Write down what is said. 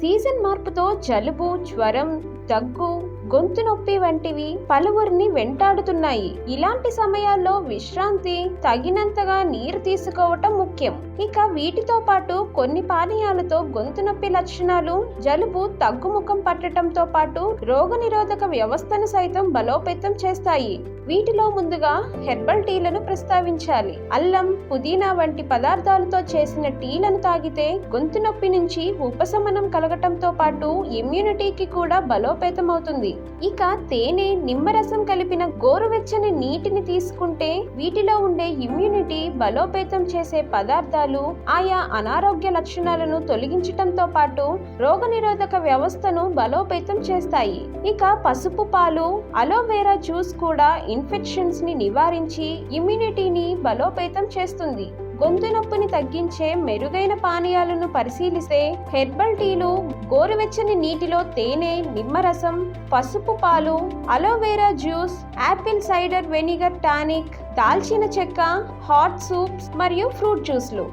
Season మార్పుతో జలుబు జ్వరం దగ్గు గొంతు నొప్పి వంటివి పలువురిని వెంటాడుతున్నాయి. ఇలాంటి సమయాల్లో విశ్రాంతి తగినంతగా నీరు తీసుకోవటం ముఖ్యం. ఇక వీటితో పాటు కొన్ని పానీయాలతో గొంతు నొప్పి లక్షణాలు జలుబు తగ్గుముఖం పట్టడంతో పాటు రోగనిరోధక వ్యవస్థను సైతం బలోపేతం చేస్తాయి. వీటిలో ముందుగా హెర్బల్ టీలను ప్రస్తావించాలి. అల్లం పుదీనా వంటి పదార్థాలతో చేసిన టీలను తాగితే గొంతు నొప్పి నుంచి ఉపశమనం పెరగటంతో పాటు ఇమ్యూనిటీకి కూడా బలోపేతం అవుతుంది ఇక తేనె నిమ్మరసం కలిపిన గోరువెచ్చని నీటిని తీసుకుంటే వీటిలో ఉండే ఇమ్యూనిటీ బలోపేతం చేసే పదార్థాలు ఆయా అనారోగ్య లక్షణాలను తొలగించటంతో పాటు రోగనిరోధక వ్యవస్థను బలోపేతం చేస్తాయి. ఇక పసుపు పాలు అలోవెరా జ్యూస్ కూడా ఇన్ఫెక్షన్స్ని నివారించి ఇమ్యూనిటీని బలోపేతం చేస్తుంది. గొంతు నొప్పిని తగ్గించే మెరుగైన పానీయాలను పరిశీలిస్తే హెర్బల్ టీలు గోరువెచ్చని నీటిలో తేనె నిమ్మరసం పసుపు పాలు aloe vera juice apple cider vinegar tonic దాల్చిన చెక్క హాట్ సూప్స్ మరియు ఫ్రూట్ జ్యూస్లు.